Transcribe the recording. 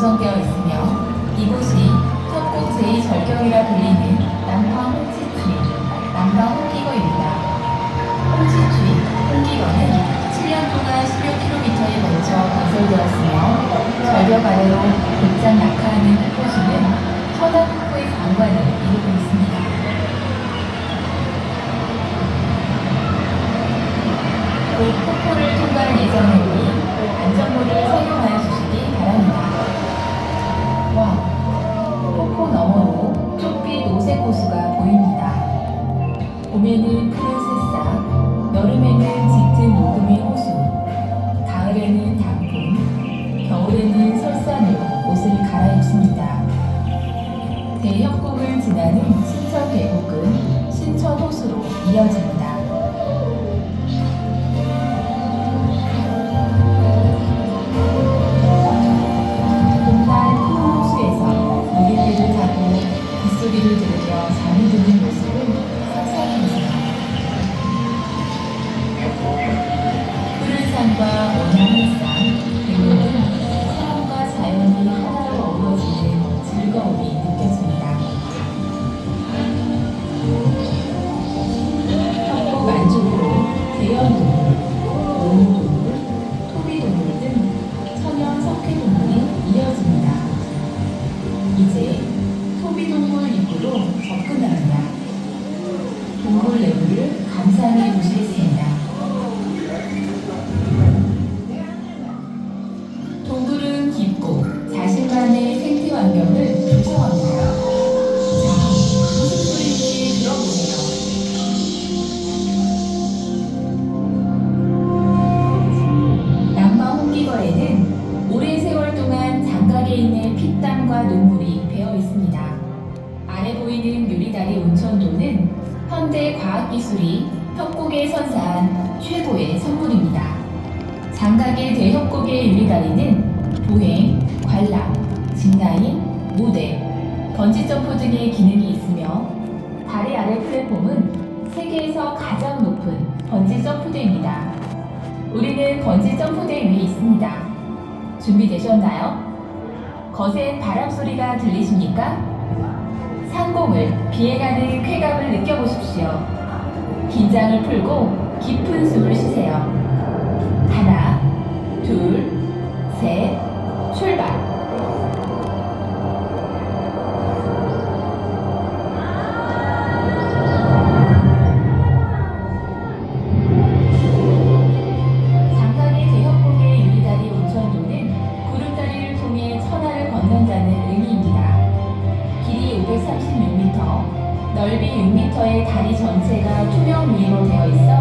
구성되어 있으며 이곳이 천국제의 절경이라 불리는 남방 홍치주의, 남파 홍기거입니다. 홍치주의, 홍기거는 7년 동안 16km에 걸쳐 건설되었으며 절벽 아래로 극장 약화하는 너머로 쪽빛 오색 호수가 보입니다. 봄에는 푸른 새싹, 여름에는 짙은 녹음의 호수, 가을에는 단풍, 겨울에는 설산으로 옷을 갈아입습니다. 대형곡을 지나는 신천 계곡은 신천 호수로 이어집니다. 보이는 유리다리 온천도는 현대 과학기술이 협곡에 선사한 최고의 선물입니다. 장각의 대협곡의 유리다리는 보행, 관람, 짚라인, 모델, 번지점프 등의 기능이 있으며 다리 아래 플랫폼은 세계에서 가장 높은 번지점프대입니다. 우리는 번지점프대 위에 있습니다. 준비되셨나요? 거센 바람 소리가 들리십니까? 상공을 비행하는 쾌감을 느껴보십시오. 긴장을 풀고 깊은 숨을 쉬세요. 넓이 6m의 다리 전체가 투명 유리로 되어 있어